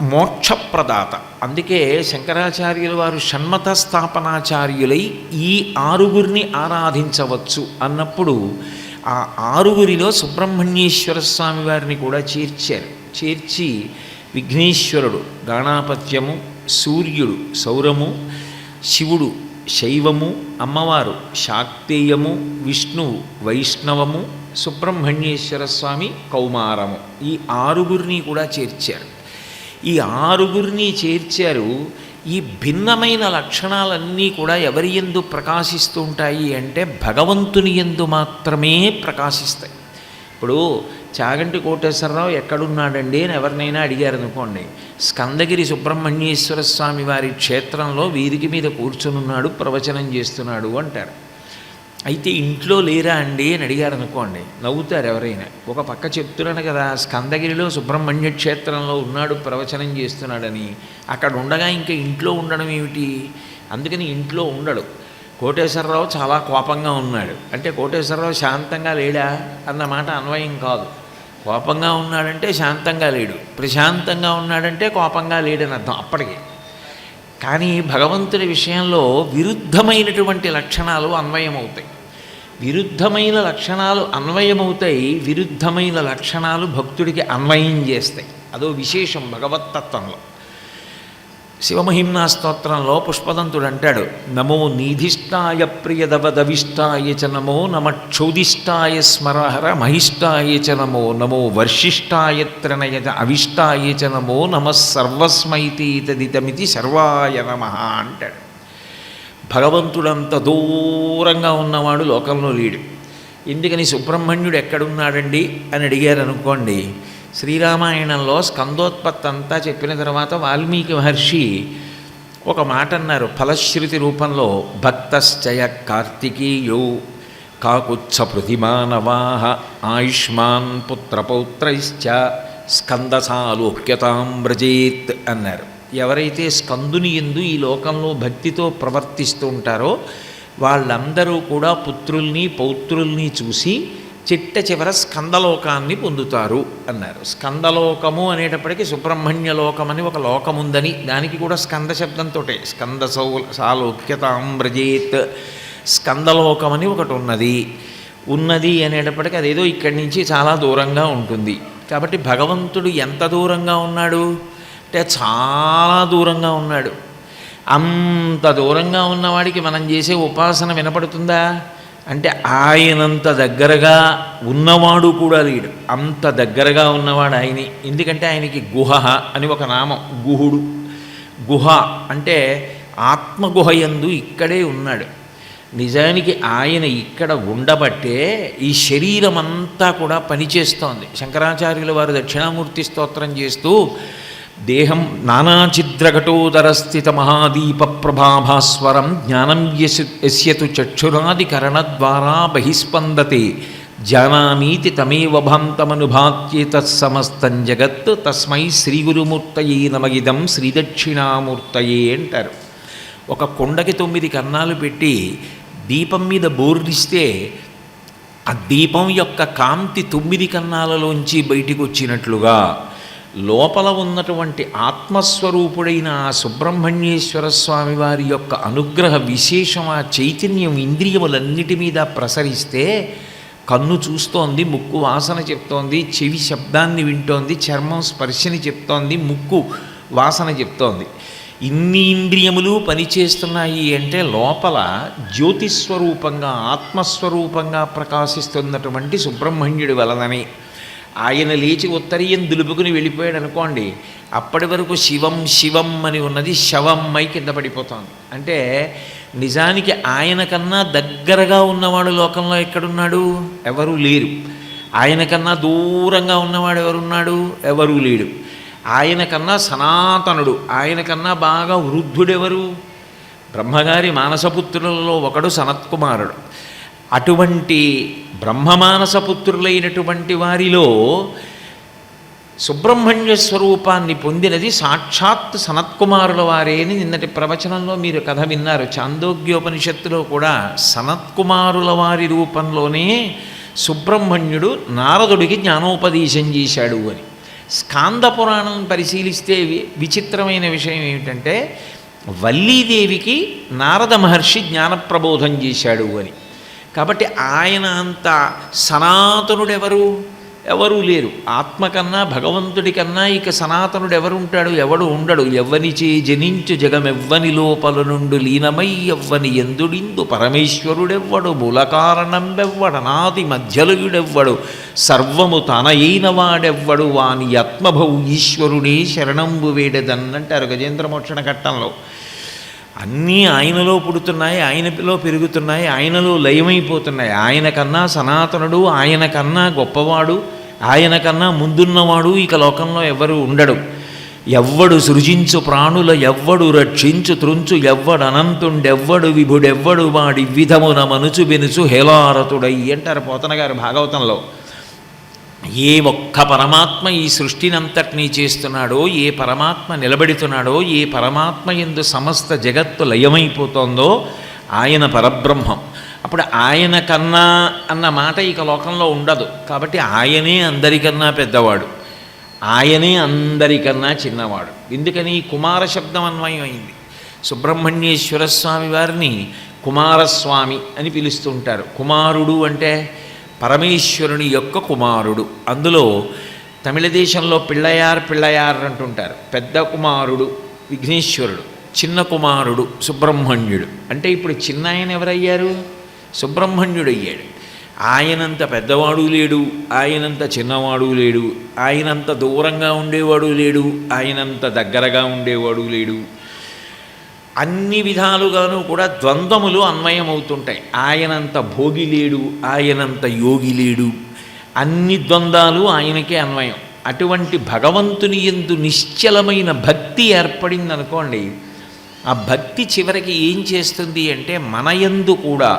మోక్షప్రదాత. అందుకే శంకరాచార్యుల వారు షణ్మత స్థాపనాచార్యులై ఈ ఆరుగురిని ఆరాధించవచ్చు అన్నప్పుడు ఆ ఆరుగురిలో సుబ్రహ్మణ్యేశ్వర స్వామి వారిని కూడా చేర్చారు. చేర్చి విఘ్నేశ్వరుడు గాణాపత్యము సూర్యుడు సౌరము శివుడు శైవము అమ్మవారు శాక్తేయము విష్ణువు వైష్ణవము సుబ్రహ్మణ్యేశ్వర స్వామి కౌమారము. ఈ ఆరుగురిని కూడా చేర్చారు. ఈ ఆరుగురిని చేర్చారు. ఈ భిన్నమైన లక్షణాలన్నీ కూడా ఎవరి ఎందు ప్రకాశిస్తూ ఉంటాయి అంటే భగవంతుని ఎందు మాత్రమే ప్రకాశిస్తాయి. ఇప్పుడు చాగంటి కోటేశ్వరరావు ఎక్కడున్నాడండి అని ఎవరినైనా అడిగారు అనుకోండి. స్కందగిరి సుబ్రహ్మణ్యేశ్వర స్వామి వారి క్షేత్రంలో వీరికి మీద కూర్చునున్నాడు ప్రవచనం చేస్తున్నాడు అంటారు. అయితే ఇంట్లో లేరా అండి అని అడిగారు అనుకోండి. నవ్వుతారు ఎవరైనా. ఒక పక్క చెప్తున్నాను కదా స్కందగిరిలో సుబ్రహ్మణ్య క్షేత్రంలో ఉన్నాడు ప్రవచనం చేస్తున్నాడని. అక్కడ ఉండగా ఇంకా ఇంట్లో ఉండడం ఏమిటి? అందుకని ఇంట్లో ఉండడు. కోటేశ్వరరావు చాలా కోపంగా ఉన్నాడు. అంటే కోటేశ్వరరావు శాంతంగా లేడా? అన్న మాట అన్వయం కాదు. కోపంగా ఉన్నాడంటే శాంతంగా లేడు. ప్రశాంతంగా ఉన్నాడంటే కోపంగా లేడని అర్థం అప్పటికి. కానీ భగవంతుడి విషయంలో విరుద్ధమైనటువంటి లక్షణాలు అన్వయమవుతాయి. విరుద్ధమైన లక్షణాలు అన్వయమవుతాయి విరుద్ధమైన లక్షణాలు భక్తుడికి అన్వయం చేస్తాయి. అదో విశేషం భగవత్తత్వంలో శివమహిమ్నా స్తోత్రంలో పుష్పదంతుడు అంటాడు నమో నీధిష్టాయ ప్రియదవదవిష్టాయ చ నమో నమ స్మరహర మహిష్టాయ చ నమో నమో వర్షిష్టాయ త్రణయ అవిష్టాయ చ నమో నమ సర్వస్మైతీతదితమితి సర్వాయ నమ అంటాడు. భగవంతుడంత దూరంగా ఉన్నవాడు లోకంలో లేడు. ఎందుకని సుబ్రహ్మణ్యుడు ఎక్కడున్నాడండి? అని అడిగారు అనుకోండి శ్రీరామాయణంలో స్కందోత్పత్తి అంతా చెప్పిన తర్వాత వాల్మీకి మహర్షి ఒక మాట అన్నారు. ఫలశ్రుతి రూపంలో భక్తశ్చయ కార్తికేయో కాకుత్స ప్రతిమానవాహ ఆయుష్మాన్ పుత్రపౌత్రైశ్చ స్కందసాలోక్యతాం వ్రజేత్ అన్నారు. ఎవరైతే స్కందుని ఎందు ఈ లోకంలో భక్తితో ప్రవర్తిస్తూ ఉంటారో వాళ్ళందరూ కూడా పుత్రుల్ని పౌత్రుల్ని చూసి చిట్ట చివర స్కందలోకాన్ని పొందుతారు అన్నారు. స్కందలోకము అనేటప్పటికీ సుబ్రహ్మణ్య లోకం అని ఒక లోకం ఉందని దానికి కూడా స్కంద శబ్దంతో స్కంద సౌ సాలోక్యతాంబ్రజేత్ స్కందలోకం అని ఒకటి ఉన్నది. ఉన్నది అనేటప్పటికీ అదేదో ఇక్కడి నుంచి చాలా దూరంగా ఉంటుంది. కాబట్టి భగవంతుడు ఎంత దూరంగా ఉన్నాడు? అంటే చాలా దూరంగా ఉన్నాడు. అంత దూరంగా ఉన్నవాడికి మనం చేసే ఉపాసన వినపడుతుందా? అంటే ఆయనంత దగ్గరగా ఉన్నవాడు కూడా లేడు అంత దగ్గరగా ఉన్నవాడు ఆయనే. ఎందుకంటే ఆయనకి గుహ అని ఒక నామం గుహుడు. గుహ అంటే ఆత్మగుహయందు ఇక్కడే ఉన్నాడు. నిజానికి ఆయన ఇక్కడ ఉండబట్టే ఈ శరీరం అంతా కూడా పనిచేస్తోంది. శంకరాచార్యుల వారు దక్షిణామూర్తి స్తోత్రం చేస్తూ దేహం నానాచిద్రఘటోదరస్థిత మహాదీప ప్రభాభాస్వరం జ్ఞానం యశ యస్యతు చక్షురాదికరణ ద్వారా బహిస్పందతే. జానామీతి తమేవ భాంతమనుభాత్యేతత్సమస్తం జగత్ తస్మై శ్రీగురుమూర్తయే నమగిదం శ్రీదక్షిణామూర్తయే అంటారు. ఒక కొండకి తొమ్మిది కన్నాలు పెట్టి దీపం మీద బోర్డిస్తే ఆ దీపం యొక్క కాంతి తొమ్మిది కన్నాలలోంచి బయటికి వచ్చినట్లుగా లోపల ఉన్నటువంటి ఆత్మస్వరూపుడైన ఆ సుబ్రహ్మణ్యేశ్వర స్వామి వారి యొక్క అనుగ్రహ విశేషం ఆ చైతన్యం ఇంద్రియములన్నిటి మీద ప్రసరిస్తే కన్ను చూస్తోంది ముక్కు వాసన చెప్తోంది చెవి శబ్దాన్ని వింటోంది చర్మం స్పర్శని చెప్తోంది ముక్కు వాసన చెప్తోంది. ఇన్ని ఇంద్రియములు పనిచేస్తున్నాయి అంటే లోపల జ్యోతిస్వరూపంగా ఆత్మస్వరూపంగా ప్రకాశిస్తున్నటువంటి సుబ్రహ్మణ్యుడి వలననే ఆయన లేచి ఉత్తరీయం దులుపుకుని వెళ్ళిపోయాడు అనుకోండి అప్పటి వరకు శివం శివం అని ఉన్నది శవం అయి కింద పడిపోతుంది అంటే నిజానికి ఆయన కన్నా దగ్గరగా ఉన్నవాడు లోకంలో ఎక్కడున్నాడు? ఎవరూ లేరు. ఆయన కన్నా దూరంగా ఉన్నవాడు ఎవరున్నాడు? ఎవరూ లేడు. ఆయన కన్నా సనాతనుడు ఆయన కన్నా బాగా వృద్ధుడెవరు? బ్రహ్మగారి మానసపుత్రులలో ఒకడు సనత్కుమారుడు. అటువంటి బ్రహ్మమానసపుత్రులైనటువంటి వారిలో సుబ్రహ్మణ్య స్వరూపాన్ని పొందినది సాక్షాత్ సనత్కుమారుల వారే అని నిన్నటి ప్రవచనంలో మీరు కథ విన్నారు. చాందోగ్యోపనిషత్తులో కూడా సనత్కుమారుల వారి రూపంలోనే సుబ్రహ్మణ్యుడు నారదుడికి జ్ఞానోపదేశం చేశాడు అని. స్కాంద పురాణం పరిశీలిస్తే విచిత్రమైన విషయం ఏమిటంటే వల్లీదేవికి నారద మహర్షి జ్ఞానప్రబోధం చేశాడు అని. కాబట్టి ఆయన అంత సనాతనుడెవరు? ఎవరూ లేరు. ఆత్మకన్నా భగవంతుడి కన్నా ఇక సనాతనుడు ఎవరుంటాడు ఎవడు ఉండడు. ఎవ్వనిచే జనించు జగమెవ్వని లోపల నుండు లీనమై ఎవ్వని ఎందుడిందు? పరమేశ్వరుడెవ్వడు మూల కారణంబెవ్వడనాది మధ్యలుయుడెవ్వడు సర్వము తనయైన వాడెవ్వడు వాని ఆత్మభౌ ఈశ్వరుడే శరణంబు వేడెదన్నంటారు గజేంద్రమోక్షణ ఘట్టంలో. అన్నీ ఆయనలో పుడుతున్నాయి ఆయనలో పెరుగుతున్నాయి ఆయనలో లయమైపోతున్నాయి. ఆయన కన్నా సనాతనుడు ఆయన కన్నా గొప్పవాడు ఆయన కన్నా ముందున్నవాడు ఇక లోకంలో ఎవరు ఉండడు. ఎవ్వడు సృజించు ప్రాణుల ఎవ్వడు రక్షించు త్రుంచు ఎవ్వడు అనంతుండెవ్వడు విభుడెవ్వడు వాడి విధమున మనుచు బెనుచు హేలారతుడై అంటారు పోతన గారు భాగవతంలో. ఏ ఒక్క పరమాత్మ ఈ సృష్టినంతటినీ చేస్తున్నాడో ఏ పరమాత్మ నిలబెడుతున్నాడో ఏ పరమాత్మ ఎందు సమస్త జగత్తు లయమైపోతోందో ఆయన పరబ్రహ్మం. అప్పుడు ఆయన కన్నా అన్న మాట ఇక లోకంలో ఉండదు. కాబట్టి ఆయనే అందరికన్నా పెద్దవాడు. ఆయనే అందరికన్నా చిన్నవాడు. ఎందుకని? కుమార శబ్దం అన్వయం అయింది సుబ్రహ్మణ్యేశ్వర స్వామి వారిని కుమారస్వామి అని పిలుస్తుంటారు. కుమారుడు అంటే పరమేశ్వరుని యొక్క కుమారుడు. అందులో తమిళ దేశంలో పిళ్ళయార్ పిళ్ళయార్ అంటుంటారు. పెద్ద కుమారుడు విఘ్నేశ్వరుడు చిన్న కుమారుడు సుబ్రహ్మణ్యుడు. అంటే ఇప్పుడు చిన్న ఆయన ఎవరయ్యారు? సుబ్రహ్మణ్యుడు అయ్యాడు. ఆయనంత పెద్దవాడు లేడు ఆయనంత చిన్నవాడు లేడు ఆయనంత దూరంగా ఉండేవాడు లేడు ఆయనంత దగ్గరగా ఉండేవాడు లేడు. అన్ని విధాలుగాను కూడా ద్వంద్వములు అన్వయమవుతుంటాయి. ఆయనంత భోగి లేడు ఆయనంత యోగి లేడు అన్ని ద్వంద్వాలు ఆయనకే అన్వయం. అటువంటి భగవంతుని ఎందు నిశ్చలమైన భక్తి ఏర్పడింది అనుకోండి ఆ భక్తి చివరికి ఏం చేస్తుంది అంటే మన యందు కూడా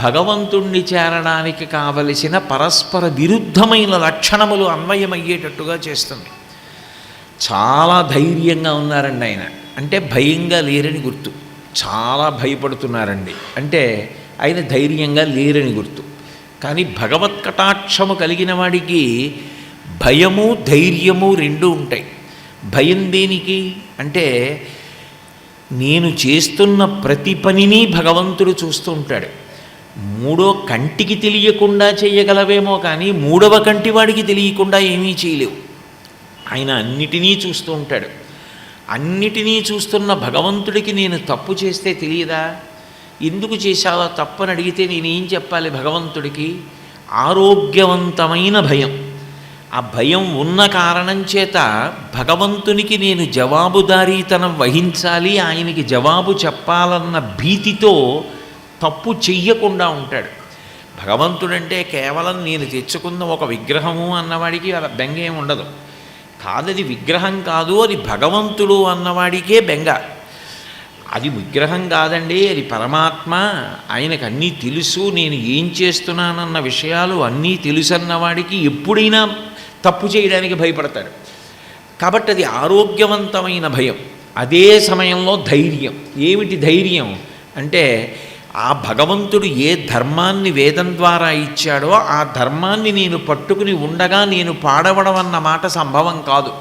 భగవంతుణ్ణి చేరడానికి కావలసిన పరస్పర విరుద్ధమైన లక్షణములు అన్వయమయ్యేటట్టుగా చేస్తుంది. చాలా ధైర్యంగా ఉన్నారండి ఆయన. అంటే భయంగా లేరని గుర్తు. చాలా భయపడుతున్నారండి. అంటే ఆయన ధైర్యంగా లేరని గుర్తు. కానీ భగవత్ కటాక్షము కలిగిన వాడికి భయము ధైర్యము రెండూ ఉంటాయి. భయం దేనికి? అంటే నేను చేస్తున్న ప్రతి పనిని భగవంతుడు చూస్తూ ఉంటాడు. మూడో కంటికి తెలియకుండా చేయగలవేమో కానీ మూడవ కంటి వాడికి తెలియకుండా ఏమీ చేయలేవు. ఆయన అన్నిటినీ చూస్తూ ఉంటాడు. అన్నిటినీ చూస్తున్న భగవంతుడికి నేను తప్పు చేస్తే తెలియదా? ఎందుకు చేశావా తప్పని అడిగితే నేనేం చెప్పాలి భగవంతుడికి? ఆరోగ్యవంతమైన భయం. ఆ భయం ఉన్న కారణం చేత భగవంతునికి నేను జవాబుదారీతనం వహించాలి ఆయనకి జవాబు చెప్పాలన్న భీతితో తప్పు చెయ్యకుండా ఉంటాడు. భగవంతుడంటే కేవలం నేను తెచ్చుకున్న ఒక విగ్రహము అన్నవాడికి అలా బెంగేం ఉండదు. కాదది విగ్రహం కాదు అది భగవంతుడు అన్నవాడికే బెంగ. అది విగ్రహం కాదండి అది పరమాత్మ. ఆయనకు అన్నీ తెలుసు నేను ఏం చేస్తున్నానన్న విషయాలు అన్నీ తెలుసు అన్నవాడికి ఎప్పుడైనా తప్పు చేయడానికి భయపడతాడు. కాబట్టి అది ఆరోగ్యవంతమైన భయం. అదే సమయంలో ధైర్యం. ఏమిటి ధైర్యం? అంటే ఆ భగవంతుడు ఏ ధర్మాన్ని వేదం ద్వారా ఇచ్చాడో ఆ ధర్మాన్ని నేను పట్టుకుని ఉండగా నేను పాడవడం అన్న మాట సంభవం కాదు.